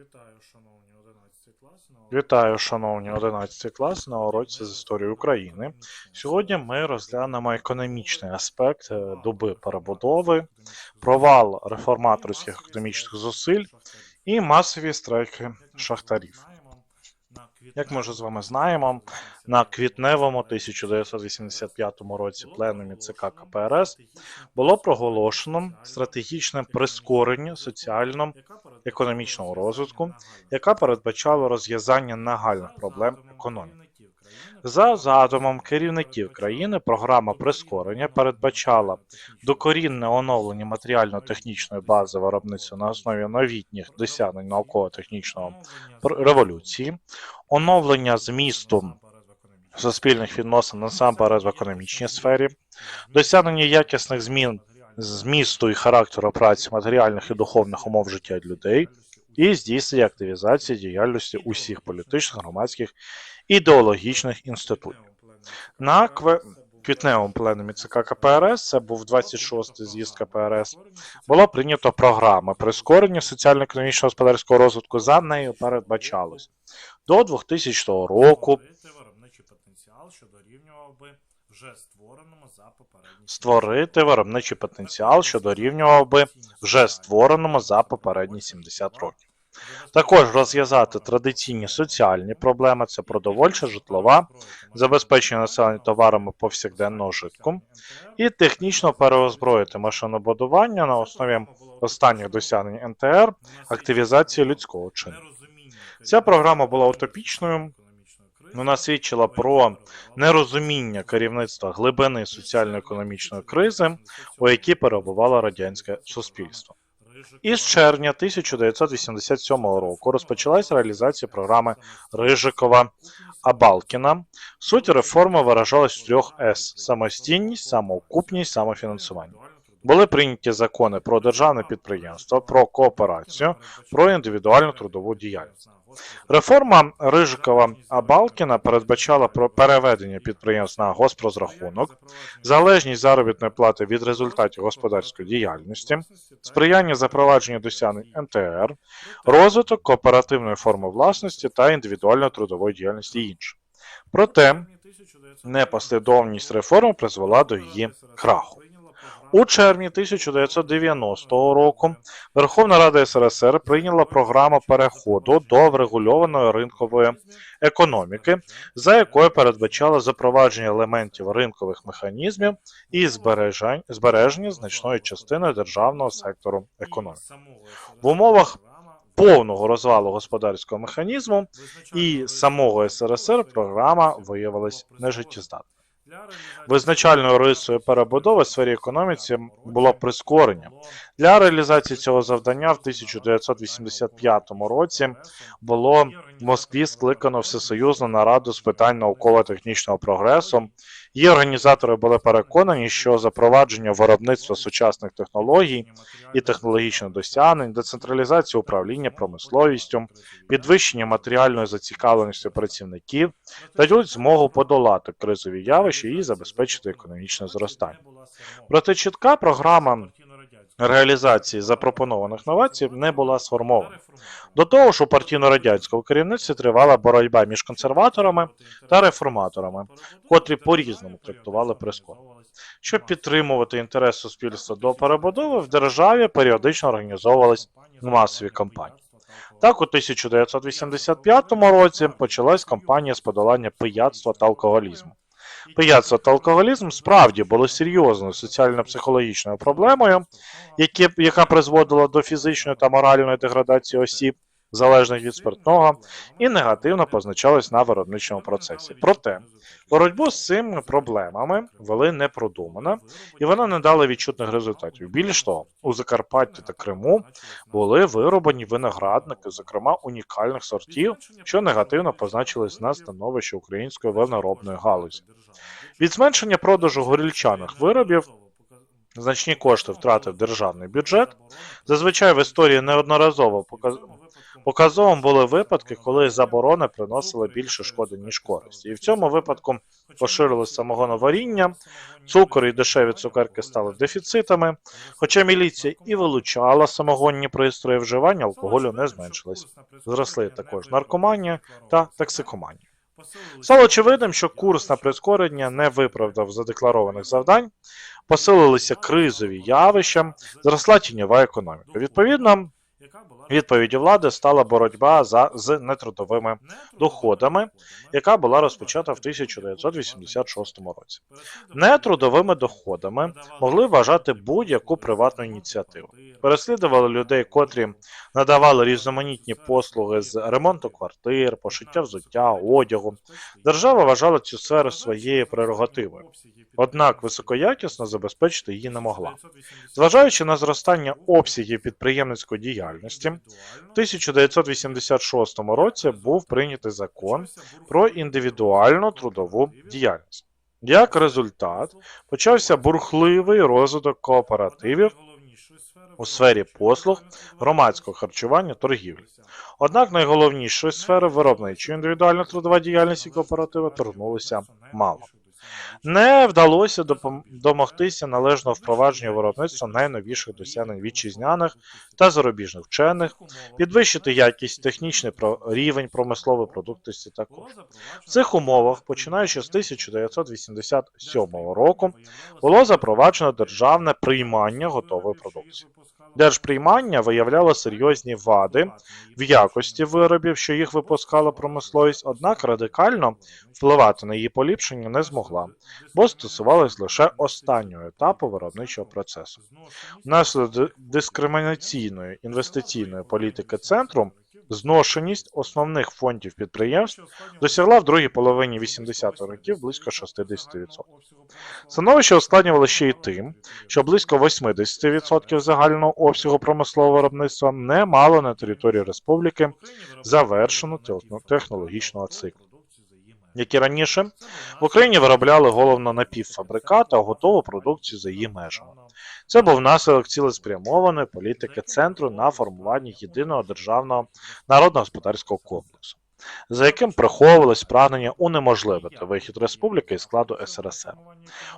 Вітаю, шановні 11 клас. На Вітаю, шановні 11 клас на уроці з історії України. Сьогодні ми розглянемо економічний аспект е, доби перебудови, провал реформаторських економічних зусиль і масові страйки шахтарів. Як ми вже з вами знаємо, на квітневому 1985 році пленумі ЦК КПРС було проголошено стратегічне прискорення соціально-економічного розвитку, яка передбачала розв'язання нагальних проблем економіки. За задумом керівників країни, програма прискорення передбачала докорінне оновлення матеріально-технічної бази виробництва на основі новітніх досягнень науково-технічного революції, оновлення змісту суспільних відносин насамперед в економічній сфері, досягнення якісних змін змісту і характеру праці матеріальних і духовних умов життя людей і здійснення активізації діяльності усіх політичних, громадських ідеологічних інститутів. На квітневому пленумі ЦК КПРС, це був 26-й з'їзд КПРС, було прийнято програма прискорення соціально-економічного господарського розвитку. За нею передбачалось до 2000 року виробничий потенціал, що дорівнював би вже створеному за попередні створити виробничий потенціал, що дорівнював би вже створеному за попередні 70 років. Також розв'язати традиційні соціальні проблеми це продовольча, житлова, забезпечення населення товарами повсякденного житку, і технічно переозброїти машинобудування на основі останніх досягнень НТР, активізації людського чину. Ця програма була утопічною, вона свідчила про нерозуміння керівництва глибини соціально-економічної кризи, у якій перебувало радянське суспільство. Із червня 1987 року розпочалась реалізація програми Рижикова Абалкіна. Суть реформи виражалась в трьох С: самостійність, самоокупність, самофінансування. Були прийняті закони про державне підприємство, про кооперацію, про індивідуальну трудову діяльність. Реформа Рижикова Абалкіна передбачала переведення підприємств на госпрозрахунок, залежність заробітної плати від результатів господарської діяльності, сприяння запровадженню досягнень НТР, розвиток кооперативної форми власності та індивідуальної трудової діяльності і інше. Проте непослідовність реформи призвела до її краху. У червні 1990 року Верховна Рада СРСР прийняла програму переходу до врегульованої ринкової економіки, за якою передбачала запровадження елементів ринкових механізмів і збереження значної частини державного сектору економіки. В умовах Повного розвалу господарського механізму і самого СРСР програма виявилась нежиттєздатною. Визначальною рисою перебудови в сфері економіці було прискорення. Для реалізації цього завдання в 1985 році було в Москві скликано всесоюзну нараду з питань науково-технічного прогресу. Її організатори були переконані, що запровадження виробництва сучасних технологій і технологічних досягнень, децентралізація управління промисловістю, підвищення матеріальної зацікавленості працівників дадуть змогу подолати кризові явища і забезпечити економічне зростання. Проте чітка програма реалізації запропонованих новацій не була сформована. До того ж, у партійно-радянському керівництві тривала боротьба між консерваторами та реформаторами, котрі по-різному трактували прискорення. Щоб підтримувати інтерес суспільства до перебудови, в державі періодично організовувались масові кампанії. Так, у 1985 році почалась кампанія з подолання пияцтва та алкоголізму. Пияцтво та алкоголізм справді були серйозною соціально-психологічною проблемою, яка призводила до фізичної та моральної деградації осіб, залежних від спиртного, і негативно позначалась на виробничому процесі. Проте боротьбу з цими проблемами вели непродумано, і вона не дала відчутних результатів. Більш того, у Закарпатті та Криму були вироблені виноградники, зокрема унікальних сортів, що негативно позначились на становищі української виноробної галузі. Від зменшення продажу горільчаних виробів Значні кошти втратив державний бюджет. Зазвичай в історії неодноразово показ... показовим були випадки, коли заборони приносили більше шкоди, ніж користі. І в цьому випадку поширилось самогоноваріння, цукор і дешеві цукерки стали дефіцитами, хоча міліція і вилучала самогонні пристрої вживання, алкоголю не зменшилось. Зросли також наркоманія та токсикоманія. Стало очевидним, що курс на прискорення не виправдав задекларованих завдань, посилилися кризові явища, зросла тіньова економіка. Відповідно, відповіддю влади стала боротьба за з нетрудовими доходами, яка була розпочата в 1986 році. Нетрудовими доходами могли вважати будь-яку приватну ініціативу. Переслідували людей, котрі надавали різноманітні послуги з ремонту квартир, пошиття взуття, одягу. Держава вважала цю сферу своєю прерогативою, однак високоякісно забезпечити її не могла. Зважаючи на зростання обсягів підприємницької діяльності, в 1986 році був прийнятий закон про індивідуальну трудову діяльність. Як результат, почався бурхливий розвиток кооперативів у сфері послуг, громадського харчування, торгівлі. Однак найголовнішою сферою виробничої індивідуальна трудова діяльність і кооперативи торгнулися мало. Не вдалося домогтися належного впровадження виробництва найновіших досягнень вітчизняних та зарубіжних вчених, підвищити якість технічний рівень промислової продуктивності також. В цих умовах, починаючи з 1987 року, було запроваджено державне приймання готової продукції. Держприймання виявляло серйозні вади в якості виробів, що їх випускала промисловість, однак радикально впливати на її поліпшення не змогла, бо стосувалось лише останнього етапу виробничого процесу. Внаслідок дискримінаційної інвестиційної політики центру зношеність основних фондів підприємств досягла в другій половині 80-х років близько 60%. Становище ускладнювало ще й тим, що близько 80% загального обсягу промислового виробництва не мало на території республіки завершену технологічного циклу. Як і раніше, в Україні виробляли головно напівфабрикат та готову продукцію за її межами. Це був наслідок цілеспрямованої політики центру на формування єдиного державного народно-господарського комплексу, за яким приховувалось прагнення унеможливити вихід республіки із складу СРСР.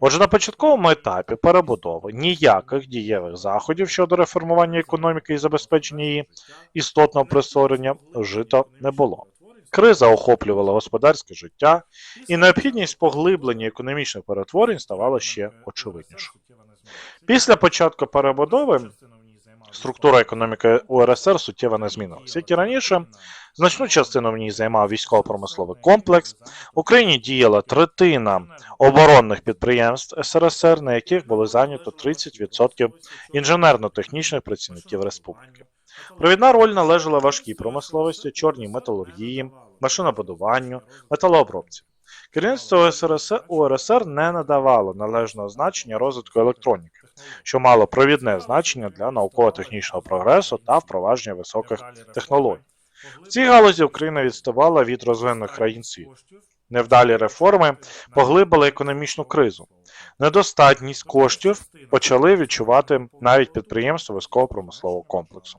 Отже, на початковому етапі перебудови ніяких дієвих заходів щодо реформування економіки і забезпечення її істотного прискорення вжито не було. Криза охоплювала господарське життя, і необхідність поглиблення економічних перетворень ставала ще очевиднішою. Після початку перебудови структура економіки УРСР суттєво не змінилася. Як і раніше, значну частину в ній займав військово-промисловий комплекс. В Україні діяла третина оборонних підприємств СРСР, на яких було зайнято 30% інженерно-технічних працівників республіки. Провідна роль належала важкій промисловості, чорній металургії, машинобудуванню, металообробці. Керівництво УРСР не надавало належного значення розвитку електроніки, що мало провідне значення для науково-технічного прогресу та впровадження високих технологій. В цій галузі Україна відставала від розвинених країн світу. Невдалі реформи поглибили економічну кризу. Недостатність коштів почали відчувати навіть підприємства військово-промислового комплексу.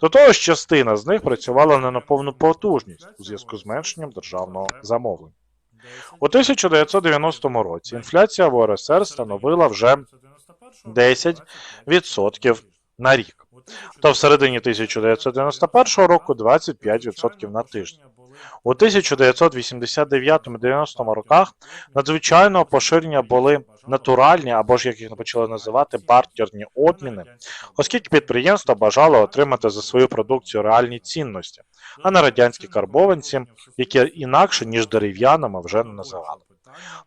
До того ж, частина з них працювала не на повну потужність у зв'язку з зменшенням державного замовлення. У 1990 році інфляція в УРСР становила вже 10% на рік, то в середині 1991 року 25% на тиждень. У 1989-90 роках надзвичайного поширення були натуральні або ж як їх почали називати бартерні обміни, оскільки підприємства бажали отримати за свою продукцію реальні цінності, а не радянські карбованці, які інакше ніж дерев'яними вже не називали.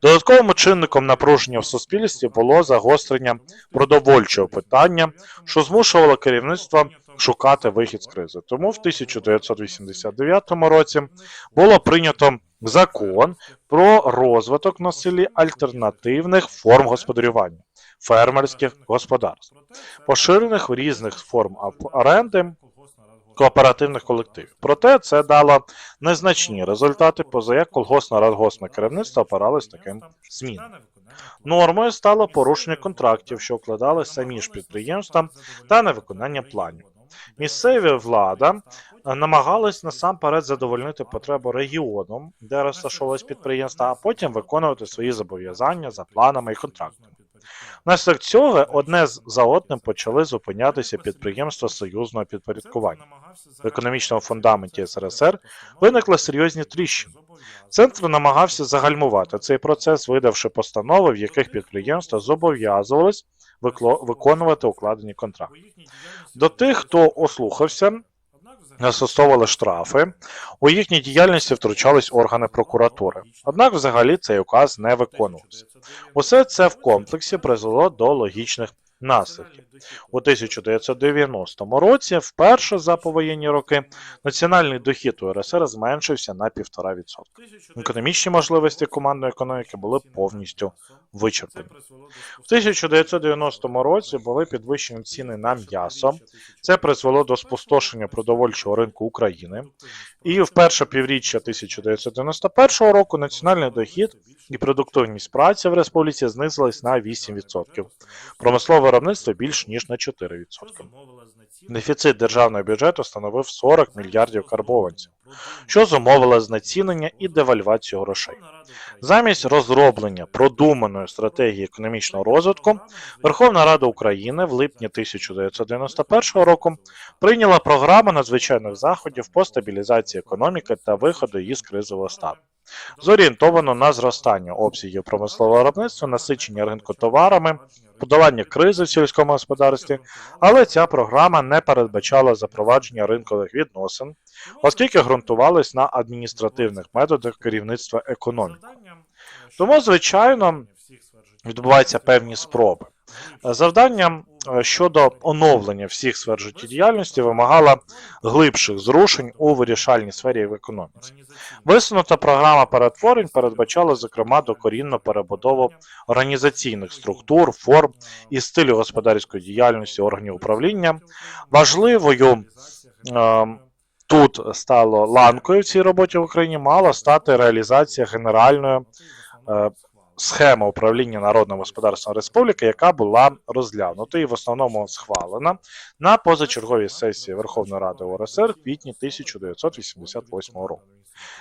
Додатковим чинником напруження в суспільстві було загострення продовольчого питання, що змушувало керівництво шукати вихід з кризи. Тому в 1989 році було прийнято закон про розвиток на селі альтернативних форм господарювання фермерських господарств, поширених в різних форм оренди кооперативних колективів. Проте це дало незначні результати, поза як колгоспне радгоспне керівництво опиралось таким змінам. Нормою стало порушення контрактів, що укладались самі ж підприємства та невиконання планів. Місцеві влада е, намагались насамперед задовольнити потребу регіону, де розташовувалось підприємство, а потім виконувати свої зобов'язання за планами і контрактами. Внаслідок цього одне за одним почали зупинятися підприємства союзного підпорядкування. В економічному фундаменті СРСР виникли серйозні тріщини. Центр намагався загальмувати цей процес, видавши постанови, в яких підприємства зобов'язувались виконувати укладені контракти. До тих, хто ослухався, застосовували штрафи. У їхній діяльності втручались органи прокуратури. Однак, взагалі, цей указ не виконувався. Усе це в комплексі призвело до логічних наслідків. У 1990 році, вперше за повоєнні роки, національний дохід у РСР зменшився на 1,5%. Економічні можливості командної економіки були повністю вичерпані. В 1990 році були підвищені ціни на м'ясо. Це призвело до спустошення продовольчого ринку України. І в перше півріччя 1991 року національний дохід і продуктивність праці в республіці знизились на 8%. Промислове виробництво більш ніж на 4%. Дефіцит державного бюджету становив 40 мільярдів карбованців, що зумовило знецінення і девальвацію грошей. Замість розроблення продуманої стратегії економічного розвитку Верховна Рада України в липні 1991 року прийняла програму надзвичайних заходів по стабілізації економіки та виходу її з кризового стану. Зорієнтовано на зростання обсягів промислового виробництва, насичення ринку товарами, подолання кризи в сільському господарстві, але ця програма не передбачала запровадження ринкових відносин, оскільки ґрунтувалась на адміністративних методах керівництва економіки. Тому, звичайно, відбуваються певні спроби. Завданням е, щодо оновлення всіх сфер життєдіяльності вимагала глибших зрушень у вирішальній сфері в економіці. Висунута програма перетворень передбачала, зокрема, докорінну перебудову організаційних структур, форм і стилю господарської діяльності органів управління. Важливою е, тут стало ланкою в цій роботі в Україні мала стати реалізація генеральної схеми управління народним господарством республіки, яка була розглянута і в основному схвалена на позачерговій сесії Верховної Ради УРСР в квітні 1988 року.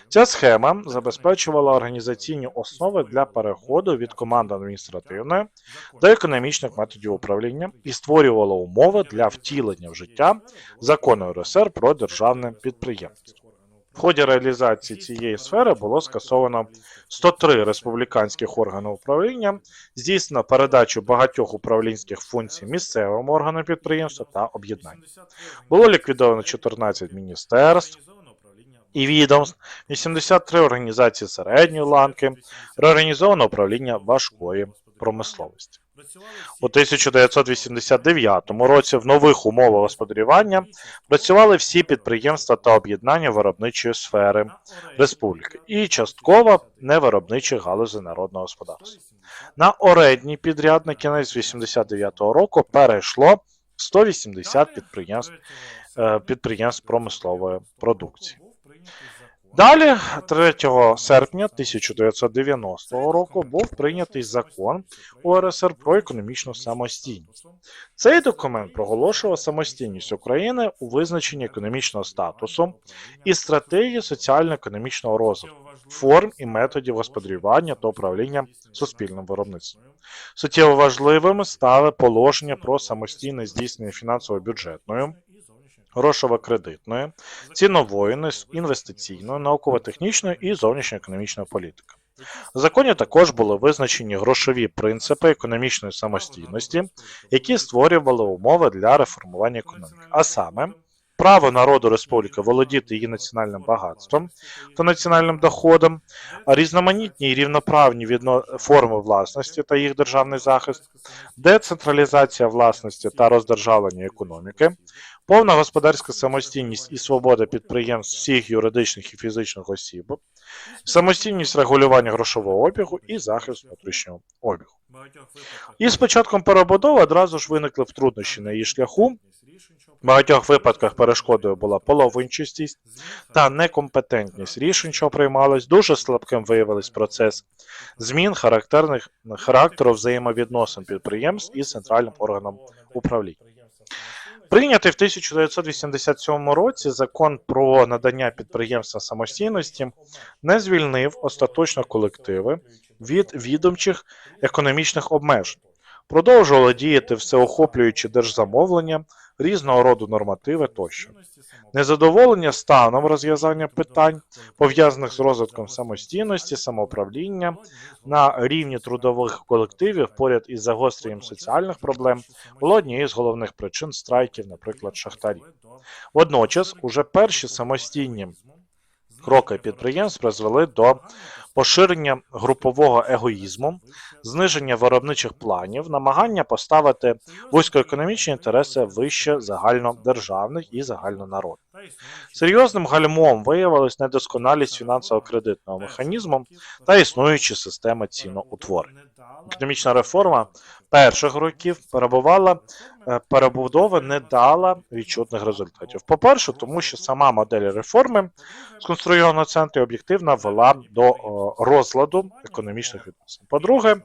Ця схема забезпечувала організаційні основи для переходу від команди адміністративної до економічних методів управління і створювала умови для втілення в життя закону РСР про державне підприємство. В ході реалізації цієї сфери було скасовано 103 республіканських органи управління, здійснено передачу багатьох управлінських функцій місцевим органам підприємства та об'єднань. Було ліквідовано 14 міністерств і відомств, 83 організації середньої ланки, реорганізовано управління важкої промисловості. У 1989 році в нових умовах господарювання працювали всі підприємства та об'єднання виробничої сфери республіки і частково невиробничих галузей народного господарства. На орендні підряд на кінець 89 року перейшло 180 підприємств, е, підприємств промислової продукції. Далі, 3 серпня 1990 року, був прийнятий закон УРСР про економічну самостійність. Цей документ проголошував самостійність України у визначенні економічного статусу і стратегії соціально-економічного розвитку, форм і методів господарювання та управління суспільним виробництвом. Суттєво важливими стали положення про самостійне здійснення фінансово-бюджетної, грошово-кредитної, цінової, інвестиційної, науково-технічної і зовнішньоекономічної політики. В законі також були визначені грошові принципи економічної самостійності, які створювали умови для реформування економіки, а саме право народу республіки володіти її національним багатством та національним доходом, різноманітні і рівноправні форми власності та їх державний захист, децентралізація власності та роздержавлення економіки, повна господарська самостійність і свобода підприємств всіх юридичних і фізичних осіб, самостійність регулювання грошового обігу і захист внутрішнього обігу. І з початком перебудови одразу ж виникли в труднощі на її шляху, В багатьох випадках перешкодою була половинчастість та некомпетентність рішень, що приймались, дуже слабким виявились процес змін характерних характеру взаємовідносин підприємств із центральним органом управління. Прийнятий в 1987 році закон про надання підприємства самостійності не звільнив остаточно колективи від відомчих економічних обмежень. Продовжувало діяти всеохоплюючі держзамовлення, різного роду нормативи тощо. Незадоволення станом розв'язання питань, пов'язаних з розвитком самостійності, самоуправління на рівні трудових колективів поряд із загостренням соціальних проблем було однією з головних причин страйків, наприклад, шахтарів. Водночас, уже перші самостійні кроки підприємств призвели до поширення групового егоїзму, зниження виробничих планів, намагання поставити вузькоекономічні інтереси вище загальнодержавних і загальнонародних. Серйозним гальмом виявилась недосконалість фінансово-кредитного механізму та існуючі системи ціноутворення. Економічна реформа перших років перебувала е, перебудови не дала відчутних результатів. По-перше, тому що сама модель реформи сконструйована в центрі об'єктивно вела до розладу економічних відносин. По-друге,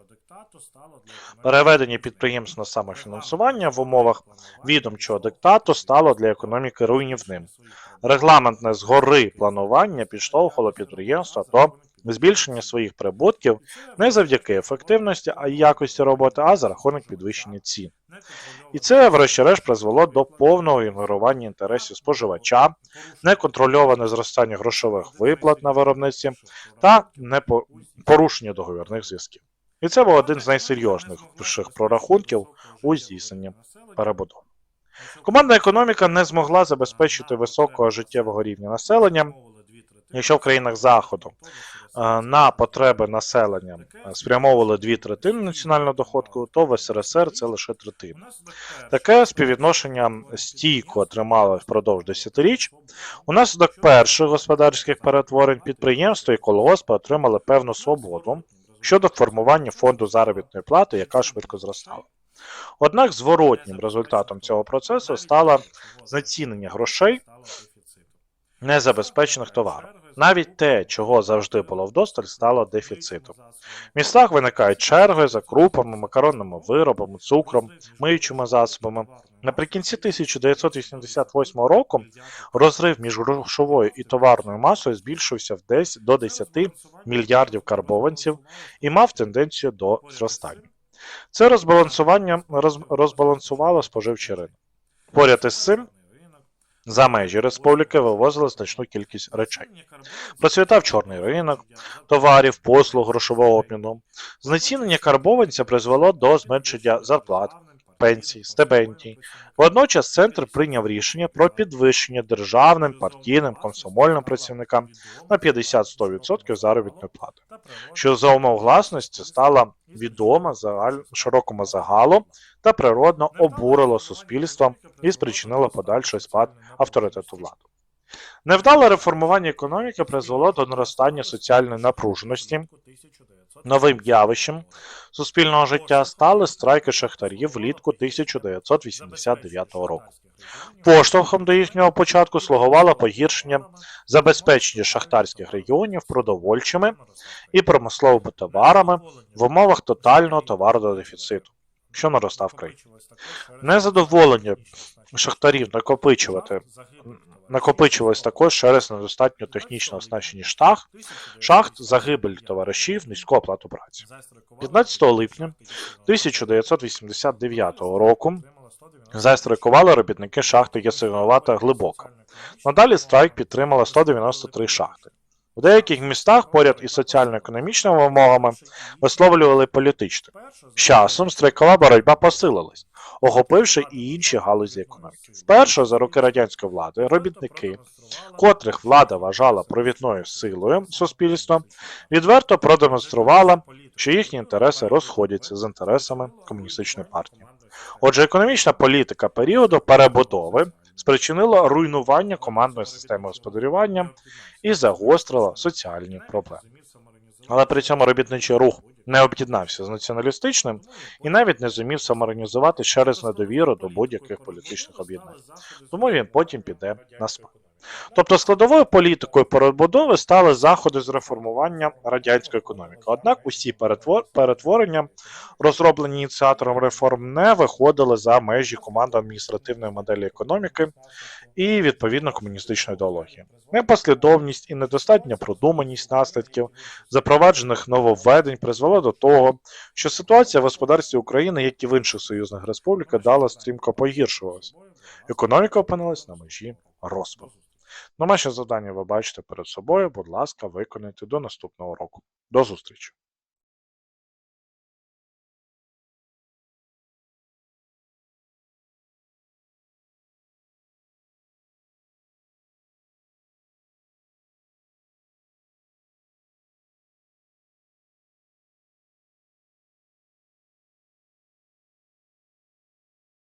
переведення підприємств на самофінансування в умовах відомчого диктату стало для економіки руйнівним. Регламентне згори планування підштовхувало підприємства до збільшення своїх прибутків не завдяки ефективності а якості роботи, а за рахунок підвищення цін. І це, врешті-решт, призвело до повного ігнорування інтересів споживача, неконтрольоване зростання грошових виплат на виробництві та порушення договірних зв'язків. І це був один з найсерйозніших прорахунків у здійсненні перебудови. Командна економіка не змогла забезпечити високого життєвого рівня населення. Якщо в країнах Заходу е, на потреби населення спрямовували дві третини національного доходу, то в СРСР це лише третина. Таке співвідношення стійко тримало впродовж десятиріч. Унаслідок перших господарських перетворень підприємства і колгоспи отримали певну свободу щодо формування фонду заробітної плати, яка швидко зростала. Однак зворотнім результатом цього процесу стало знецінення грошей незабезпечених товарів. Навіть те, чого завжди було вдосталь, стало дефіцитом. В містах виникають черги за крупами, макаронними виробами, цукром, миючими засобами. Наприкінці 1988 року розрив між грошовою і товарною масою збільшився в десь до 10 мільярдів карбованців і мав тенденцію до зростання. Це розбалансування роз, розбалансувало споживчий ринок. Поряд із цим за межі республіки вивозили значну кількість речей. Процвітав чорний ринок, товарів, послуг, грошового обміну. Знецінення карбованця призвело до зменшення зарплат, пенсій, стипендій. Водночас центр прийняв рішення про підвищення державним, партійним, комсомольним працівникам на 50-100% заробітної плати, що за умов гласності стала відома загаль... широкому загалу та природно обурило суспільство і спричинило подальший спад авторитету влади. Невдале реформування економіки призвело до наростання соціальної напруженості. Новим явищем суспільного життя стали страйки шахтарів влітку 1989 року. Поштовхом до їхнього початку слугувало погіршення забезпечення шахтарських регіонів продовольчими і промисловими товарами в умовах тотального товарного дефіциту, що наростав в країні. Незадоволення шахтарів накопичувати накопичувалось також через недостатньо технічно оснащені штах, шахт, загибель товаришів, низьку оплату праці. 15 липня 1989 року застрайкували робітники шахти Ясиновата Глибока. Надалі страйк підтримала 193 шахти. В деяких містах поряд із соціально-економічними вимогами висловлювали політичні. З часом страйкова боротьба посилилась, охопивши і інші галузі економіки. Вперше за роки радянської влади робітники, котрих влада вважала провідною силою суспільства, відверто продемонструвала, що їхні інтереси розходяться з інтересами комуністичної партії. Отже, економічна політика періоду перебудови спричинила руйнування командної системи господарювання і загострила соціальні проблеми. Але при цьому робітничий рух не об'єднався з націоналістичним і навіть не зумів самоорганізувати через недовіру до будь-яких політичних об'єднань. Тому він потім піде на спад. Тобто складовою політикою перебудови стали заходи з реформування радянської економіки. Однак усі перетвор- перетворення, розроблені ініціатором реформ, не виходили за межі команди адміністративної моделі економіки і відповідно комуністичної ідеології. Непослідовність і недостатня продуманість наслідків запроваджених нововведень призвела до того, що ситуація в господарстві України, як і в інших союзних республіках, дала стрімко погіршувалась. Економіка опинилась на межі розпаду. Домашнє завдання ви бачите перед собою. Будь ласка, виконайте до наступного року. До зустрічі!